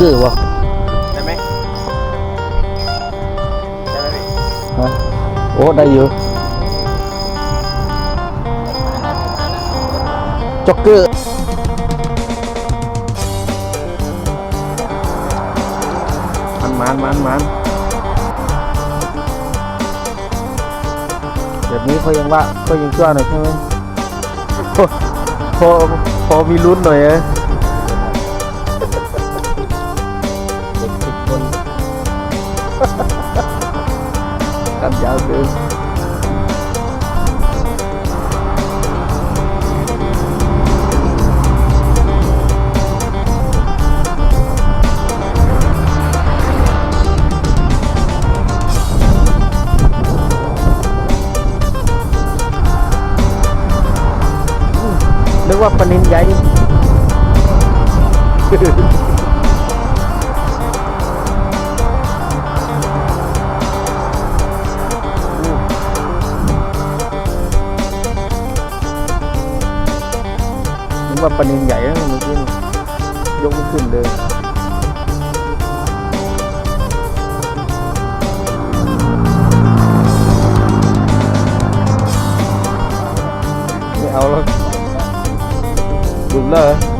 เกอร์วะได้ไหมได้ไหมพี่ฮะโอ้ได้อยู่จ็อกเกอร์มันมันมันมันแบบนี้เขายังว่าเขายังชั่วหน่อยใช่ไหมพอพอพอมีลุ้นหน่อยเอ้ย เด็กสิบคนกันยาวเกินนึกว่าปนินใหญ่ ว่าปลานินใหญ่นะเมื่อกี้นยกขึ้นเลยไม่เอาแล้วหลุดเลย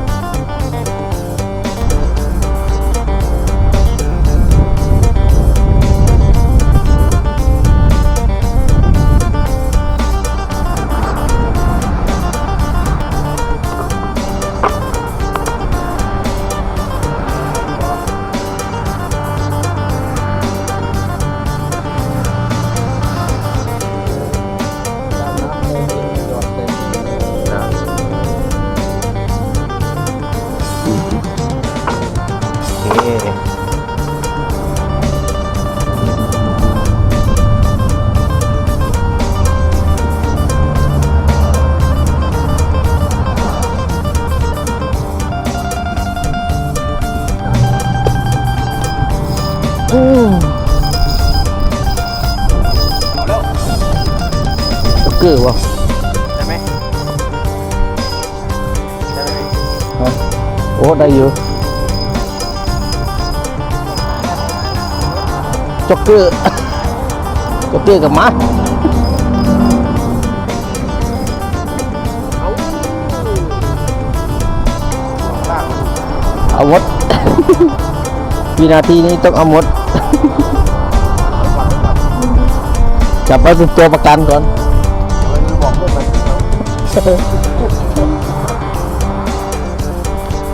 จ็อกเกอร์ว จ็อกเกอร์จ็อกเกอร์กับมาเอาเอาหมดวินาทีนี้ต้องเอาหมดจับไว้เป็นตัวประกันก่อน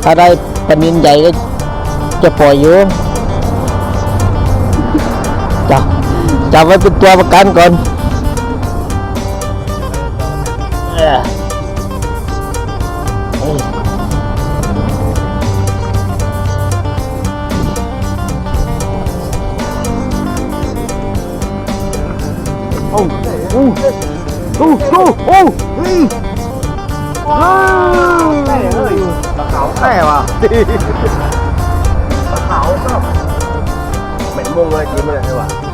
ถ้าได้ปลานินใหญ่ก็จะปล่อยอยู่ จับจับไว้เป็นตัวประกันก่อนเอ้ยเอ้ ยโอ้โอ้โอ้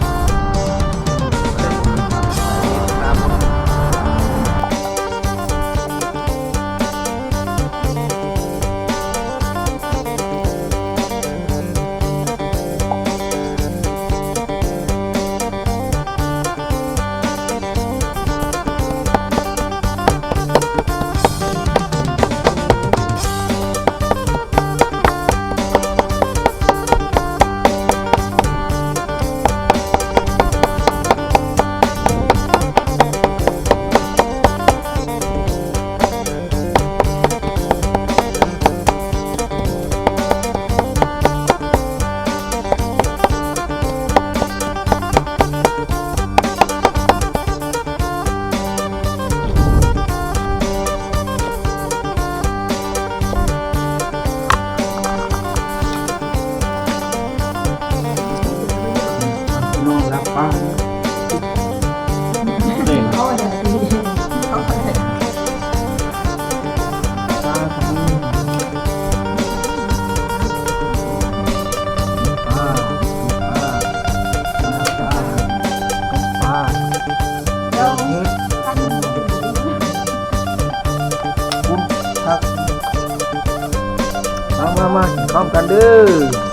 ลยตะเขาแม่ว่ะตะเขาก็เหม็นมุงเลยกินมาเลยใช่ป่ะน้องรักป้าเขาเดี๋ยวดีเขาเดี๋ยวป้าทำนี่ป้าป้าป้าป้าเดี๋ยวเดท่านคุณครับมามามาพร้อมกันเด้อ